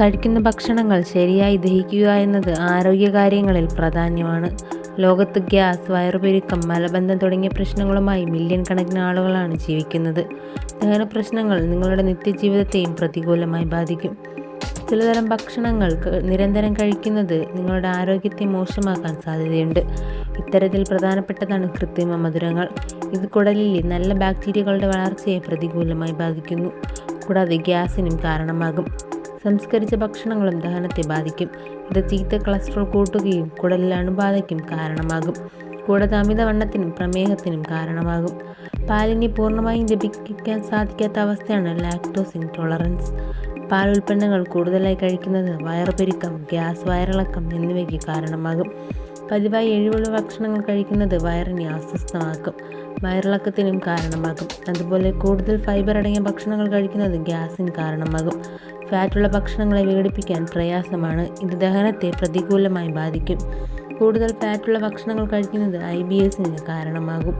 കഴിക്കുന്ന ഭക്ഷണങ്ങൾ ശരിയായി ദഹിക്കുക എന്നത് ആരോഗ്യകാര്യങ്ങളിൽ പ്രാധാന്യമാണ്. ലോകത്ത് ഗ്യാസ്, വയറുപെരുക്കം, മലബന്ധം തുടങ്ങിയ പ്രശ്നങ്ങളുമായി മില്യൺ കണക്കിന് ആളുകളാണ് ജീവിക്കുന്നത്. ദഹന പ്രശ്നങ്ങൾ നിങ്ങളുടെ നിത്യജീവിതത്തെയും പ്രതികൂലമായി ബാധിക്കും. ചിലതരം ഭക്ഷണങ്ങൾ നിരന്തരം കഴിക്കുന്നത് നിങ്ങളുടെ ആരോഗ്യത്തെ മോശമാക്കാൻ സാധ്യതയുണ്ട്. ഇത്തരത്തിൽ പ്രധാനപ്പെട്ടതാണ് കൃത്രിമ മധുരങ്ങൾ. ഇത് കുടലിലെ നല്ല ബാക്ടീരിയകളുടെ വളർച്ചയെ പ്രതികൂലമായി ബാധിക്കുന്നു. കൂടാതെ ഗ്യാസിനും കാരണമാകും. സംസ്കരിച്ച ഭക്ഷണങ്ങളും ദഹനത്തെ ബാധിക്കും. ഇത് ചീത്ത കൊളസ്ട്രോൾ കൂട്ടുകയും കുടലിൽ അണുബാധയ്ക്കും കാരണമാകും. കൂടാതെ അമിതവണ്ണത്തിനും പ്രമേഹത്തിനും കാരണമാകും. പാലിനെ പൂർണമായും ലഭിക്കാൻ സാധിക്കാത്ത അവസ്ഥയാണ് ലാക്ടോസ് ഇൻടോളറൻസ്. പാൽ ഉൽപ്പന്നങ്ങൾ കൂടുതലായി കഴിക്കുന്നത് വയറുപെരുക്കം, ഗ്യാസ്, വയറിളക്കം എന്നിവയ്ക്ക് കാരണമാകും. പതിവായി എരിവുള്ള ഭക്ഷണങ്ങൾ കഴിക്കുന്നത് വയറിനെ അസ്വസ്ഥമാക്കും, വയറിളക്കത്തിനും കാരണമാകും. അതുപോലെ കൂടുതൽ ഫൈബർ അടങ്ങിയ ഭക്ഷണങ്ങൾ കഴിക്കുന്നത് ഗ്യാസിന് കാരണമാകും. ഫാറ്റുള്ള ഭക്ഷണങ്ങളെ വിഘടിപ്പിക്കാൻ പ്രയാസമാണ്. ഇത് ദഹനത്തെ പ്രതികൂലമായി ബാധിക്കും. കൂടുതൽ ഫാറ്റുള്ള ഭക്ഷണങ്ങൾ കഴിക്കുന്നത് ഐ. ബി. എസിന് കാരണമാകും.